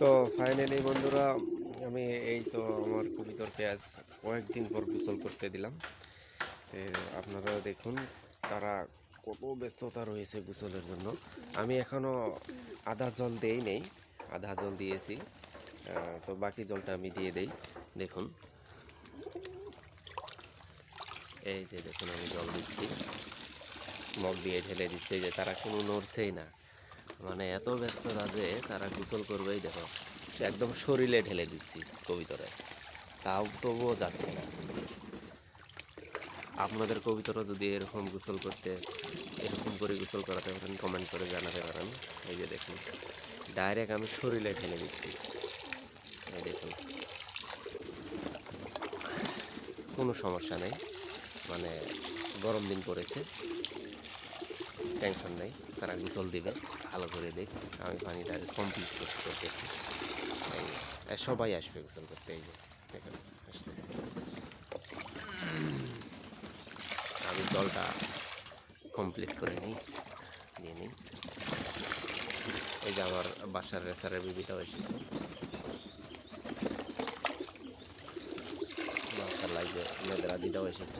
তো ফাইনালি বন্ধুরা, আমি এই তো আমার কবিতরকে আজ কয়েকদিন পর গোসল করতে দিলাম। আপনারা দেখুন, তারা কত ব্যস্ততা রয়েছে গোসলের জন্য। আমি এখনও আধা জল দেই নেই, আধা জল দিয়েছি। তো বাকি জলটা আমি দিয়ে দেই, দেখুন। এই যে দেখুন, আমি জল দিচ্ছি। মগ দিয়ে ঢেলে দিচ্ছে, যে তারা কোনো নড়ছেই না। মানে এত ব্যস্ততা যে তারা গোসল করবেই দেখো, একদম শরীরে ঢেলে দিচ্ছি কবিতরে। তাও তবুও যাচ্ছে না। আপনাদের কবিতরা যদি এরকম গোসল করতে, এরকম করে গোসল করাতে পারেন কমেন্ট করে জানাতে পারেন। এই যে দেখুন ডাইরেক্ট আমি শরীরে ঢেলে দিচ্ছি। দেখুন। কোনো সমস্যা নেই। মানে গরম দিন পড়েছে। টেনশন নেই। তারা গোসল দিবে, ভালো করে দেখ। আমি পানিটা কমপ্লিট করতে করতেছি সবাই আসবে গোসল করতে, এই যে আমি জলটা কমপ্লিট করে নিই, দিয়ে নিই। এই যে আমার বাসার রেসারের বিবিটাও এসেছে। যে মেয়েদের আদিটাও এসেছে।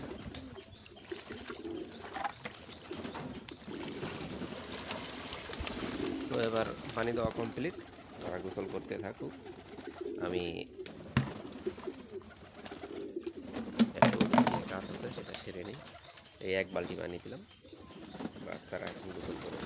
এবার পানি দেওয়া কমপ্লিট তারা গোসল করতে থাকুক। আমি কাজ আছে সেটা সেরে নিই। এই এক বালতি পানি দিলাম। বাস তারা এখন গোসল করে